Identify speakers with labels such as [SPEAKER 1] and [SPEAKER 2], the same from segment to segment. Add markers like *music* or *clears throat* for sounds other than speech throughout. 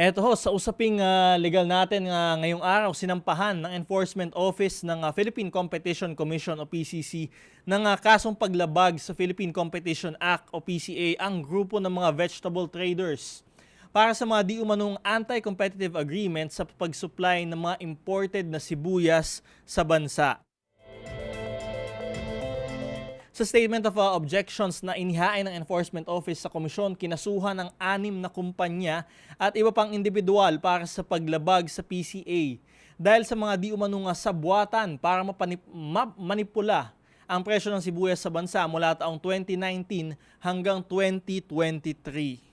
[SPEAKER 1] Eto ho, sa usaping ah, legal natin nga ngayong araw, sinampahan ng Enforcement Office ng ah, Philippine Competition Commission o PCC ng ah, kasong paglabag sa Philippine Competition Act o PCA ang grupo ng mga vegetable traders para sa mga di umanong anti-competitive agreement sa pag-supply ng mga imported na sibuyas sa bansa. Sa statement of uh, objections na inihain ng Enforcement Office sa komisyon, kinasuhan ng anim na kumpanya at iba pang individual para sa paglabag sa PCA dahil sa mga di umanong uh, sabwatan para manipula ang presyo ng sibuyas sa bansa mula taong 2019 hanggang 2023.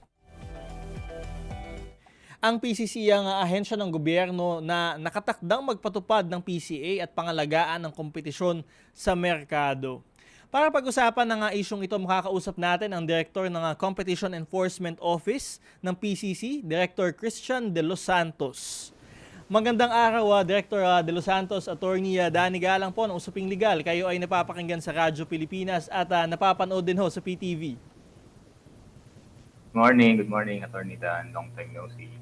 [SPEAKER 1] Ang PCC ang ahensya ng gobyerno na nakatakdang magpatupad ng PCA at pangalagaan ng kompetisyon sa merkado. Para pag-usapan ng uh, isyong ito, makakausap natin ang Director ng uh, Competition Enforcement Office ng PCC, Director Christian De Los Santos. Magandang araw, uh, Director uh, De Los Santos, Attorney uh, Danny Galang po ng Usaping Legal. Kayo ay napapakinggan sa Radyo Pilipinas at uh, napapanood din ho sa PTV.
[SPEAKER 2] Morning, good morning, Attorney Dan. Long time no see.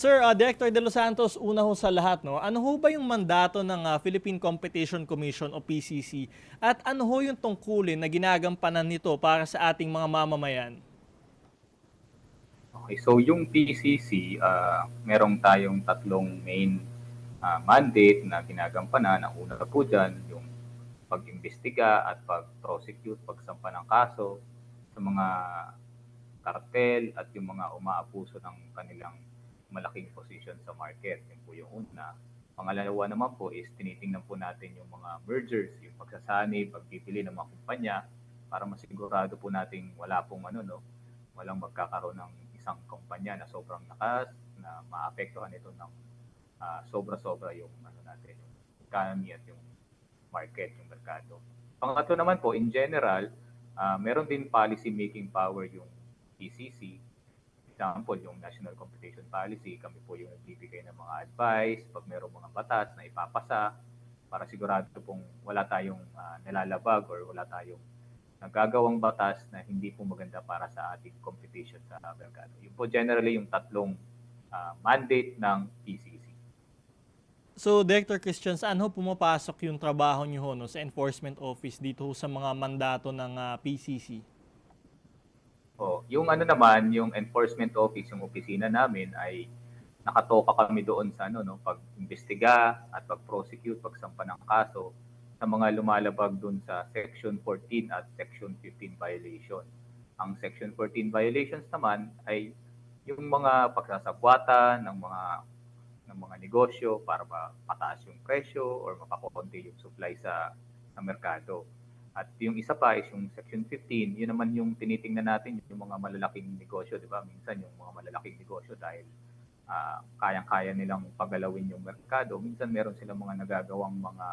[SPEAKER 1] Sir, uh, Director De Los Santos, una ho sa lahat, no? ano ho ba yung mandato ng uh, Philippine Competition Commission o PCC at ano ho yung tungkulin na ginagampanan nito para sa ating mga mamamayan?
[SPEAKER 2] Okay, so yung PCC, uh, merong tayong tatlong main uh, mandate na ginagampanan. Ang una po dyan, yung pag-imbestiga at pag-prosecute, pagsampa ng kaso sa mga kartel at yung mga umaapuso ng kanilang malaking position sa market. Yun po yung una. Pangalawa naman po is tinitingnan po natin yung mga mergers, yung pagsasanib, pagbibili ng mga kumpanya para masigurado po natin wala pong ano no, walang magkakaroon ng isang kumpanya na sobrang lakas na maapektuhan ito ng uh, sobra-sobra yung ano natin, yung economy at yung market, yung merkado. Pangatlo naman po, in general, uh, meron din policy making power yung PCC example, yung National Competition Policy, kami po yung nagbibigay ng mga advice pag mayroong mga batas na ipapasa para sigurado pong wala tayong uh, nalalabag or wala tayong nagagawang batas na hindi po maganda para sa ating competition sa merkado. Yun po generally yung tatlong uh, mandate ng PCC.
[SPEAKER 1] So, Director Christian, saan ho pumapasok yung trabaho niyo ho, no, sa Enforcement Office dito sa mga mandato ng uh, PCC?
[SPEAKER 2] Oh, yung ano naman, yung enforcement office, yung opisina namin ay nakatoka kami doon sa ano no, pag-imbestiga at pag-prosecute, pagsampa ng kaso sa mga lumalabag doon sa section 14 at section 15 violation. Ang section 14 violations naman ay yung mga pagsasabwatan ng mga ng mga negosyo para mapataas yung presyo or mapakonti yung supply sa sa merkado. At yung isa pa is yung Section 15, yun naman yung tinitingnan natin, yung mga malalaking negosyo, di ba? Minsan yung mga malalaking negosyo dahil uh, kayang-kaya nilang pagalawin yung merkado. Minsan meron silang mga nagagawang mga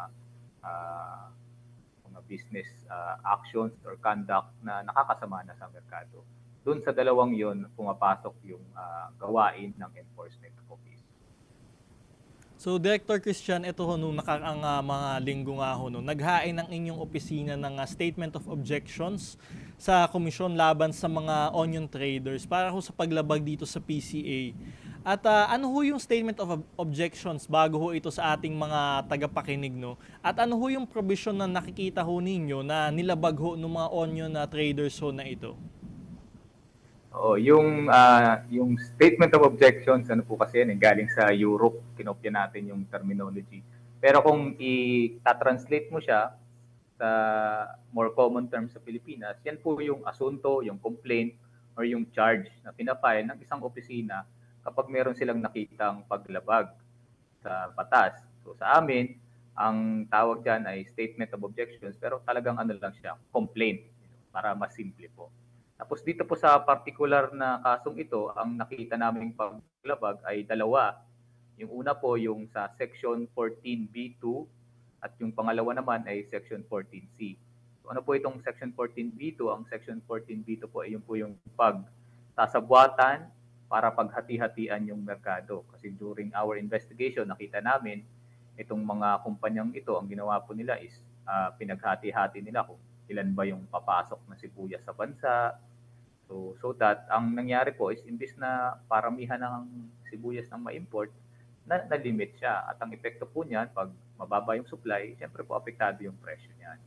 [SPEAKER 2] uh, mga business uh, actions or conduct na nakakasama na sa merkado. Doon sa dalawang yon pumapasok yung uh, gawain ng enforcement office.
[SPEAKER 1] So, Director Christian, ito ho nung nakaraang uh, mga linggo nga ho, no, naghain ng inyong opisina ng uh, Statement of Objections sa Komisyon Laban sa mga onion traders para ho sa paglabag dito sa PCA. At uh, ano ho yung Statement of Objections bago ho ito sa ating mga tagapakinig, no? At ano ho yung provision na nakikita ho ninyo na nilabag ho ng mga onion uh, traders ho na ito?
[SPEAKER 2] Oh, yung uh, yung statement of objections ano po kasi yan, eh, galing sa Europe, kinopya natin yung terminology. Pero kung i-translate mo siya sa more common terms sa Pilipinas, yan po yung asunto, yung complaint or yung charge na pinafile ng isang opisina kapag meron silang nakitang paglabag sa batas. So sa amin, ang tawag diyan ay statement of objections pero talagang ano lang siya, complaint para mas simple po. Tapos dito po sa particular na kasong ito, ang nakita naming paglabag ay dalawa. Yung una po yung sa section 14B2 at yung pangalawa naman ay section 14C. So ano po itong section 14B2? Ang section 14B2 po ay yung po yung pag sasabuatan para paghati-hatian yung merkado. Kasi during our investigation, nakita namin itong mga kumpanyang ito, ang ginawa po nila is uh, pinaghati-hati nila kung ilan ba yung papasok na sibuyas sa bansa, So, so that ang nangyari po is imbis na paramihan ng sibuyas ng ma-import, na, na-limit siya. At ang epekto po niyan, pag mababa yung supply, siyempre po apektado yung presyo niyan.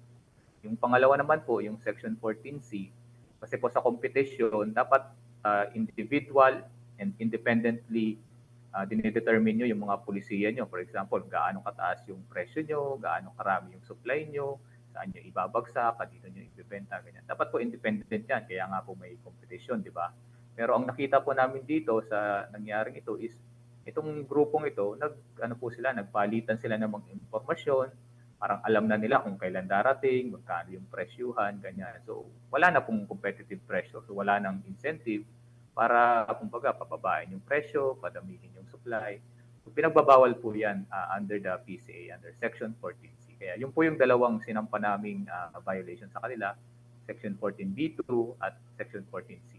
[SPEAKER 2] Yung pangalawa naman po, yung Section 14C, kasi po sa competition, dapat uh, individual and independently uh, dinedetermine nyo yung mga pulisiya nyo. For example, gaano kataas yung presyo nyo, gaano karami yung supply nyo, saan nyo ibabagsak, kanino nyo ibibenta, ganyan. Dapat po independent yan, kaya nga po may competition, di ba? Pero ang nakita po namin dito sa nangyaring ito is itong grupong ito, nag ano po sila, nagpalitan sila ng mga impormasyon, parang alam na nila kung kailan darating, magkano yung presyuhan, ganyan. So, wala na pong competitive pressure. So, wala nang incentive para, kumbaga, pababain yung presyo, padamihin yung supply. So, pinagbabawal po yan uh, under the PCA, under Section 14C. Kaya yun po yung dalawang sinampa naming uh, violation sa kanila, Section 14B2 at Section 14C.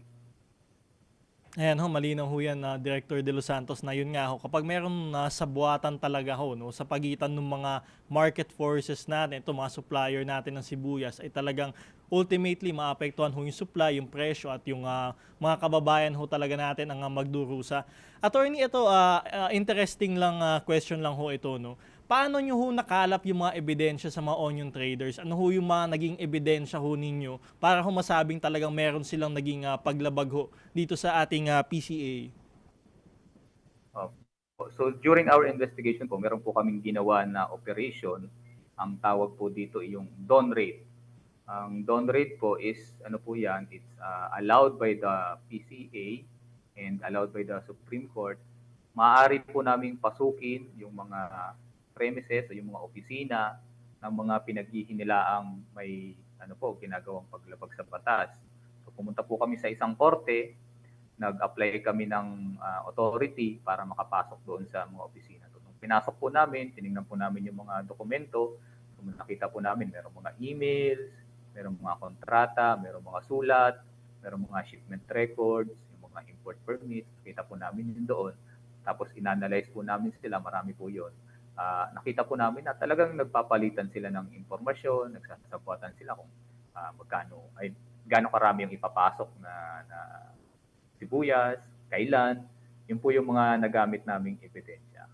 [SPEAKER 1] Ayan ho, malinaw ho yan na Director De Los Santos na yun nga ho. Kapag meron na sabuatan talaga ho, no, sa pagitan ng mga market forces natin, ito mga supplier natin ng sibuyas, ay talagang ultimately maapektuhan ho yung supply, yung presyo at yung ah, mga kababayan ho talaga natin ang ah, magdurusa. Attorney, ito ah, ah, interesting lang ah, question lang ho ito. No? Paano nyo ho nakalap yung mga ebidensya sa mga onion traders? Ano ho yung mga naging ebidensya ho ninyo para ho masabing talagang meron silang naging ah, paglabag ho dito sa ating ah, PCA?
[SPEAKER 2] So during our investigation po, meron po kaming ginawa na operation. Ang tawag po dito yung dawn rate. Ang dawn rate po is ano po yan, it's uh, allowed by the PCA and allowed by the Supreme Court. Maaari po naming pasukin yung mga premises o yung mga opisina ng mga pinaghihinilaang may ano po ginagawang paglabag sa batas. So pumunta po kami sa isang korte, nag-apply kami ng uh, authority para makapasok doon sa mga opisina. So, nung pinasok po namin, tiningnan po namin yung mga dokumento, so, nakita po namin merong mga emails, merong mga kontrata, merong mga sulat, merong mga shipment records, yung mga import permits, nakita po namin yun doon. Tapos inanalyze po namin sila, marami po yun. Uh, nakita po namin na talagang nagpapalitan sila ng impormasyon, nagsasabuatan sila kung uh, magkano, ay gaano karami yung ipapasok na, na sibuyas, kailan, yun po yung mga nagamit naming ebidensya.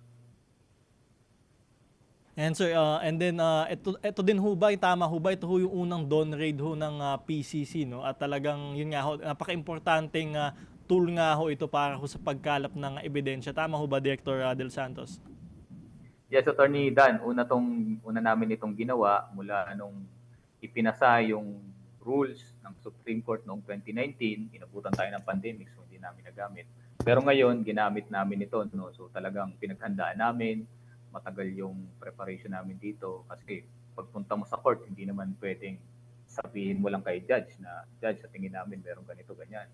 [SPEAKER 1] And sir, uh, and then uh, ito, ito din ho ba, tama ho ba, ito ho yung unang dawn raid ho ng uh, PCC, no? At talagang, yun nga ho, napaka-importanting uh, tool nga ho ito para ho sa pagkalap ng ebidensya. Tama ho ba, Director uh, Del Santos?
[SPEAKER 2] Yes, Attorney Dan, una, tong, una namin itong ginawa mula nung ipinasa yung rules ng Supreme Court noong 2019, inabutan tayo ng pandemic so hindi namin nagamit. Pero ngayon, ginamit namin ito. No? So talagang pinaghandaan namin, matagal yung preparation namin dito kasi pagpunta mo sa court, hindi naman pwedeng sabihin mo lang kay judge na, judge, sa tingin namin meron ganito, ganyan.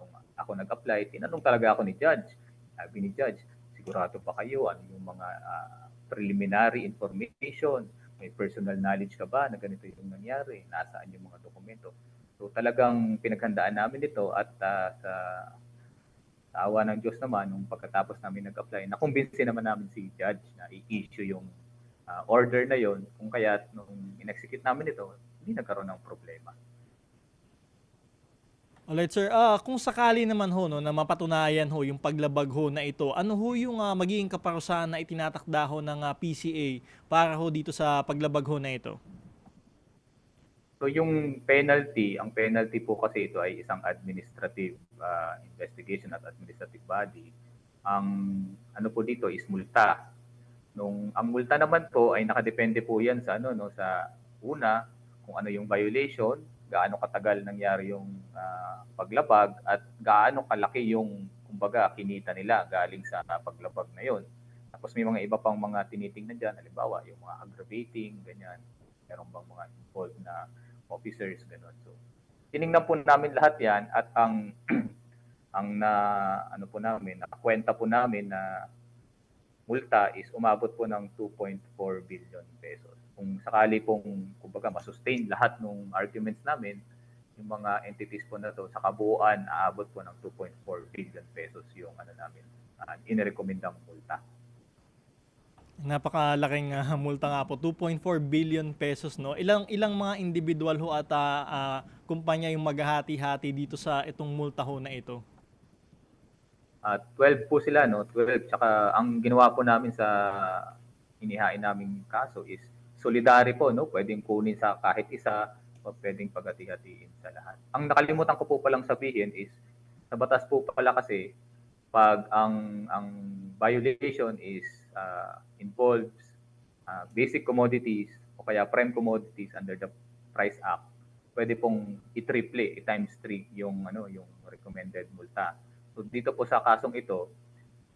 [SPEAKER 2] Kung ako nag-apply, tinanong talaga ako ni judge. Sabi ni judge, sigurado pa kayo ano yung mga uh, preliminary information, may personal knowledge ka ba na ganito yung nangyari, nasaan yung mga dokumento. So talagang pinaghandaan namin ito at uh, sa, sa awa ng Diyos naman, nung pagkatapos namin nag-apply, nakumbinsi naman namin si judge na i-issue yung uh, order na yon kung kaya nung in-execute namin ito, hindi nagkaroon ng problema.
[SPEAKER 1] Alright sir, ah kung sakali naman ho no, na mapatunayan ho yung paglabag ho na ito, ano ho yung ah, magiging kaparusahan na itinatakda ho ng ah, PCA para ho dito sa paglabag ho na ito?
[SPEAKER 2] So yung penalty, ang penalty po kasi ito ay isang administrative uh, investigation at administrative body. Ang ano po dito is multa. Nung ang multa naman po ay nakadepende po 'yan sa ano no sa una kung ano yung violation, gaano katagal nangyari yung uh, paglabag at gaano kalaki yung kumbaga kinita nila galing sa paglabag na yon. Tapos may mga iba pang mga tinitingnan diyan, halimbawa yung mga aggravating, ganyan. Meron bang mga involved na officers ganun. So tiningnan po namin lahat 'yan at ang *clears throat* ang na ano po namin, nakakwenta po namin na multa is umabot po ng 2.4 billion pesos kung sakali pong kumbaga masustain lahat ng arguments namin, yung mga entities po na to sa kabuuan aabot po ng 2.4 billion pesos yung ano namin uh, inirekomendang multa.
[SPEAKER 1] Napakalaking uh, multa nga po, 2.4 billion pesos no. Ilang ilang mga individual ho at uh, uh, kumpanya yung maghahati-hati dito sa itong multa ho na ito?
[SPEAKER 2] At 12 po sila, no? 12. Tsaka ang ginawa po namin sa inihain naming kaso is solidary po, no? Pwedeng kunin sa kahit isa o pwedeng paghati-hatiin sa lahat. Ang nakalimutan ko po palang sabihin is sa batas po pala kasi pag ang ang violation is uh, involves uh, basic commodities o kaya prime commodities under the Price Act, pwede pong i-triple, i-times 3 yung ano yung recommended multa. So dito po sa kasong ito,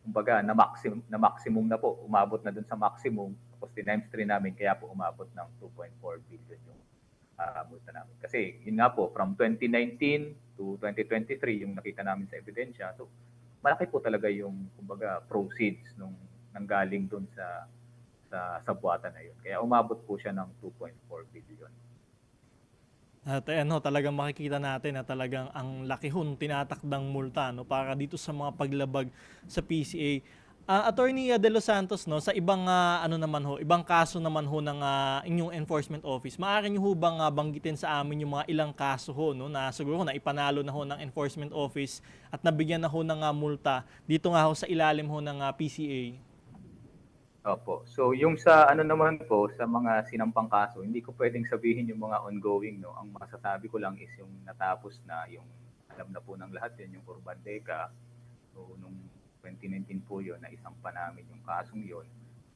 [SPEAKER 2] kumbaga na maximum na maximum na po, umabot na dun sa maximum tapos times 3 namin kaya po umabot ng 2.4 billion yung uh, multa namin. Kasi yun nga po from 2019 to 2023 yung nakita namin sa ebidensya. So malaki po talaga yung kumbaga proceeds nung nanggaling dun sa sa sa buwatan na yun. Kaya umabot po siya ng 2.4 billion.
[SPEAKER 1] At ano, talagang makikita natin na talagang ang laki ho ng tinatakdang multa no, para dito sa mga paglabag sa PCA. Ah, Attorney De Los Santos, no, sa ibang ah, ano naman ho, ibang kaso naman ho ng ah, inyong enforcement office, maaari niyo ho bang ah, banggitin sa amin yung mga ilang kaso ho no, na siguro na ipanalo na ho ng enforcement office at nabigyan na ho ng ah, multa dito nga ho sa ilalim ho ng ah, PCA?
[SPEAKER 2] Opo. So yung sa ano naman po sa mga sinampang kaso, hindi ko pwedeng sabihin yung mga ongoing no. Ang masasabi ko lang is yung natapos na yung alam na po ng lahat yan yung Urban Deca. So nung 2019 po yun na isang pa yung kasong yun.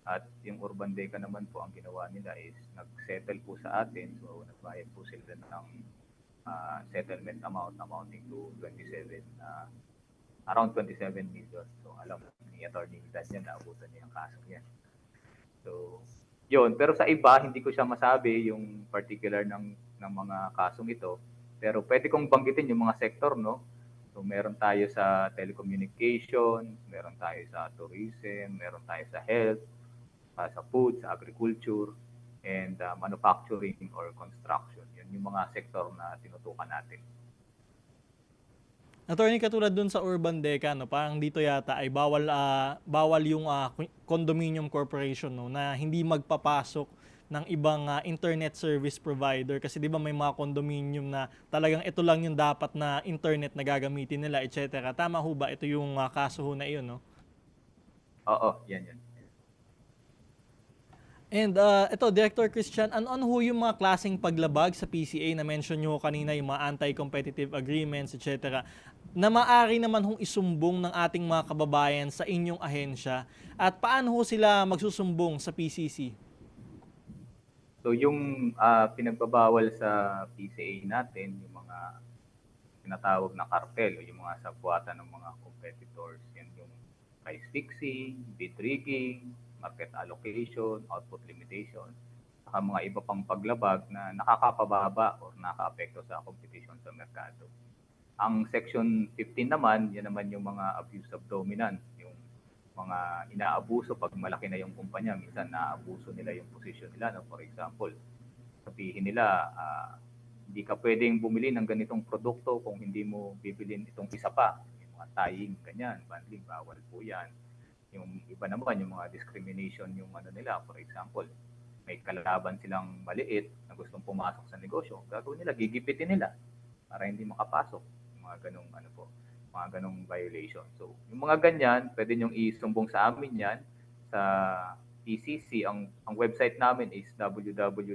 [SPEAKER 2] At yung Urban Deca naman po ang ginawa nila is nag-settle po sa atin. So nagbayad po sila ng ah, settlement amount amounting to 27 uh, around 27 million. So alam ni Attorney Dan yan na abutan niya yung kaso yan. So, yun. Pero sa iba, hindi ko siya masabi yung particular ng, ng mga kasong ito. Pero pwede kong banggitin yung mga sektor, no? So, meron tayo sa telecommunication, meron tayo sa tourism, meron tayo sa health, uh, sa food, sa agriculture, and uh, manufacturing or construction. Yun yung mga sektor na tinutukan natin.
[SPEAKER 1] Attorney katulad dun sa Urban Deca no, parang dito yata ay bawal ah, bawal yung ah, condominium corporation no na hindi magpapasok ng ibang ah, internet service provider kasi 'di ba may mga condominium na talagang ito lang yung dapat na internet na gagamitin nila etc. Tama ho ba ito yung ah, kaso ho na iyon no?
[SPEAKER 2] Oo, yan yan.
[SPEAKER 1] And uh, ito, Director Christian, ano-ano ho yung mga klaseng paglabag sa PCA na mention nyo kanina, yung mga anti-competitive agreements, etc. na maaari naman hong isumbong ng ating mga kababayan sa inyong ahensya at paano ho sila magsusumbong sa PCC?
[SPEAKER 2] So yung ah, pinagbabawal sa PCA natin, yung mga tinatawag na cartel o yung mga sabwatan ng mga competitors, yan yung price fixing, bid rigging, market allocation, output limitation, saka mga iba pang paglabag na nakakapababa o nakaapekto sa competition sa merkado. Ang section 15 naman, yan naman yung mga abuse of dominance, mga inaabuso pag malaki na yung kumpanya, minsan naaabuso nila yung position nila. No? For example, sabihin nila, ah, hindi ka pwedeng bumili ng ganitong produkto kung hindi mo bibilin itong isa pa. Yung mga tying, ganyan, bundling, bawal po yan. Yung iba naman, yung mga discrimination, yung ano nila, for example, may kalaban silang maliit na gustong pumasok sa negosyo, gagawin nila, gigipitin nila para hindi makapasok. Yung mga ganong ano po, mga ganong violation. So, yung mga ganyan, pwede niyong isumbong sa amin yan sa PCC. Ang, ang website namin is www.phcc.gov.ph.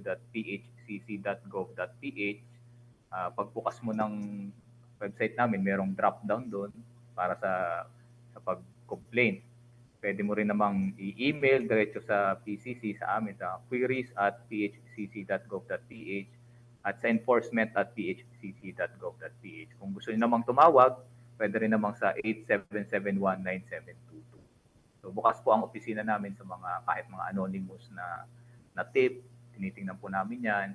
[SPEAKER 2] Ah, pagbukas mo ng website namin, merong drop down doon para sa sa pag-complain. Pwede mo rin namang i-email diretso sa PCC sa amin sa queries at phcc.gov.ph at sa enforcement at phcc.gov.ph. Kung gusto niyo namang tumawag, pwede rin namang sa 87719722. So bukas po ang opisina namin sa mga kahit mga anonymous na na tip, tinitingnan po namin 'yan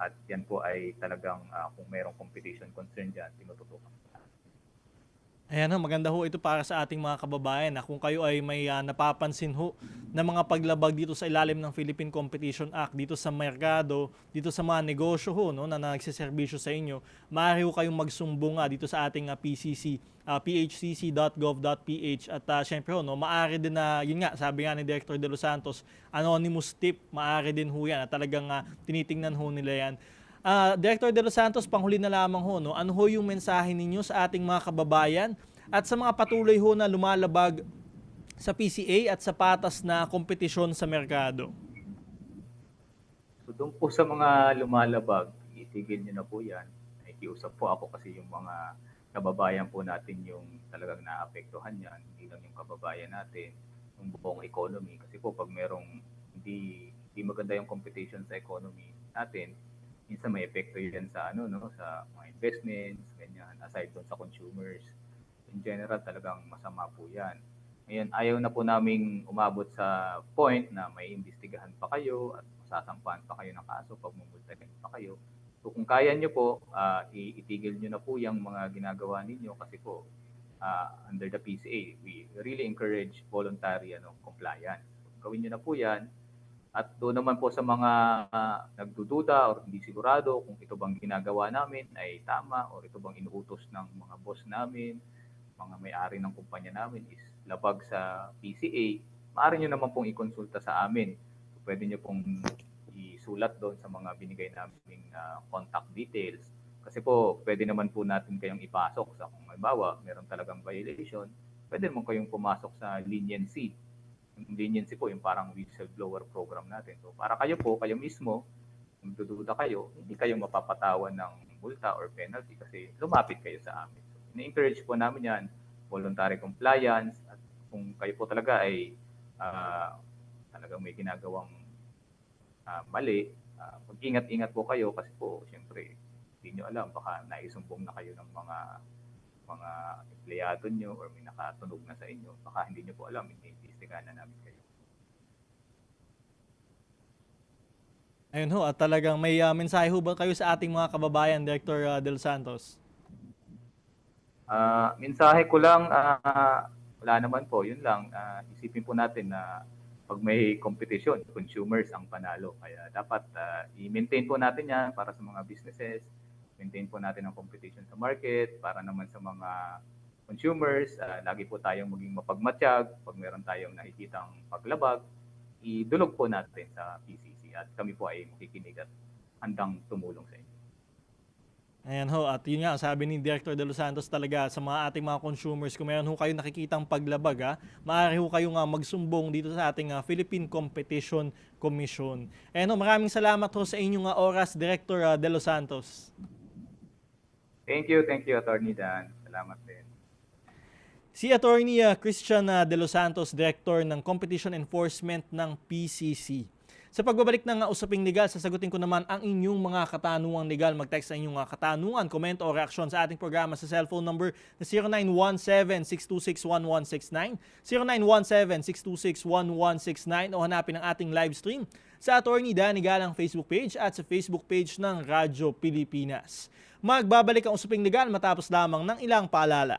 [SPEAKER 2] at yan po ay talagang ah, kung mayroong competition concern diyan, tinututukan po.
[SPEAKER 1] Ayan maganda ho ito para sa ating mga kababayan na kung kayo ay may ah, napapansin ho na mga paglabag dito sa ilalim ng Philippine Competition Act, dito sa merkado, dito sa mga negosyo ho no, na nagsiservisyo sa inyo, maaari ho kayong magsumbong nga dito sa ating ah, PCC, ah, phcc.gov.ph at ah, syempre ho, no, maaari din na, yun nga, sabi nga ni Director De Los Santos, anonymous tip, maaari din ho yan at talagang ah, tinitingnan ho nila yan. Ah, Director De Los Santos, panghuli na lamang ho, no? ano ho yung mensahe ninyo sa ating mga kababayan at sa mga patuloy ho na lumalabag sa PCA at sa patas na kompetisyon sa merkado?
[SPEAKER 2] So doon po sa mga lumalabag, itigil nyo na po yan. Nakikiusap po ako kasi yung mga kababayan po natin yung talagang naapektuhan yan, hindi lang yung kababayan natin, yung buong economy. Kasi po pag merong hindi, hindi maganda yung competition sa economy natin, minsan may epekto yan sa ano no sa mga investments ganyan. Aside doon sa consumers in general talagang masama po yan. Ngayon ayaw na po naming umabot sa point na may imbestigahan pa kayo at sasampahan pa kayo ng kaso pag mumultahin pa kayo. So kung kaya nyo po ah, i- itigil nyo na po yung mga ginagawa ninyo kasi po ah, under the PCA we really encourage voluntary ano compliance. Gawin nyo na po yan at doon naman po sa mga ah, nagdududa or hindi sigurado kung ito bang ginagawa namin ay tama or ito bang inuutos ng mga boss namin, mga may-ari ng kumpanya namin is labag sa PCA, maaari nyo naman pong ikonsulta sa amin. Pwede nyo pong isulat doon sa mga binigay naming ah, contact details. Kasi po, pwede naman po natin kayong ipasok sa kung halimbawa, meron talagang violation, pwede naman kayong pumasok sa leniency yung leniency po, yung parang whistleblower program natin. So para kayo po, kayo mismo, kung dududa kayo, hindi kayo mapapatawan ng multa or penalty kasi lumapit kayo sa amin. So, ini-encourage po namin yan, voluntary compliance, at kung kayo po talaga ay ah, talagang may ginagawang ah, mali, ah, mag-ingat-ingat po kayo kasi po, siyempre, hindi nyo alam, baka naisumbong na kayo ng mga mga empleyado nyo or may nakatunog na sa inyo, baka hindi nyo po alam, iniimbestigahan na namin kayo.
[SPEAKER 1] Ayun ho, at talagang may ah, mensahe ho ba kayo sa ating mga kababayan, Director ah, De Los Santos?
[SPEAKER 2] Ah, mensahe ko lang, ah, wala naman po, yun lang. Ah, isipin po natin na pag may competition, consumers ang panalo. Kaya dapat ah, i-maintain po natin yan para sa mga businesses, maintain po natin ang competition sa market, para naman sa mga consumers, ah, lagi po tayong maging mapagmatsyag, pag meron tayong nakikitang paglabag, idulog po natin sa PCC at kami po ay makikinig at handang tumulong sa inyo.
[SPEAKER 1] Ayan ho, at yun nga, sabi ni Director De Los Santos talaga sa mga ating mga consumers, kung meron ho kayo nakikitang paglabag, ha, maaari ho kayo nga magsumbong dito sa ating ah, Philippine Competition Commission. Ayan ho, maraming salamat ho sa inyong ah, oras, Director ah, De Los Santos.
[SPEAKER 2] Thank you, thank you, Attorney Dan. Salamat din.
[SPEAKER 1] Si Attorney ah, Christian ah, De Los Santos, Director ng Competition Enforcement ng PCC. Sa pagbabalik ng usaping legal, sasagutin ko naman ang inyong mga katanungang legal. Mag-text sa inyong mga katanungan, komento o reaksyon sa ating programa sa cellphone number na 0917-626-1169, 0917-626-1169 o hanapin ang ating live stream sa Attorney Danny Galang Facebook page at sa Facebook page ng Radyo Pilipinas. Magbabalik ang usaping legal matapos lamang ng ilang paalala.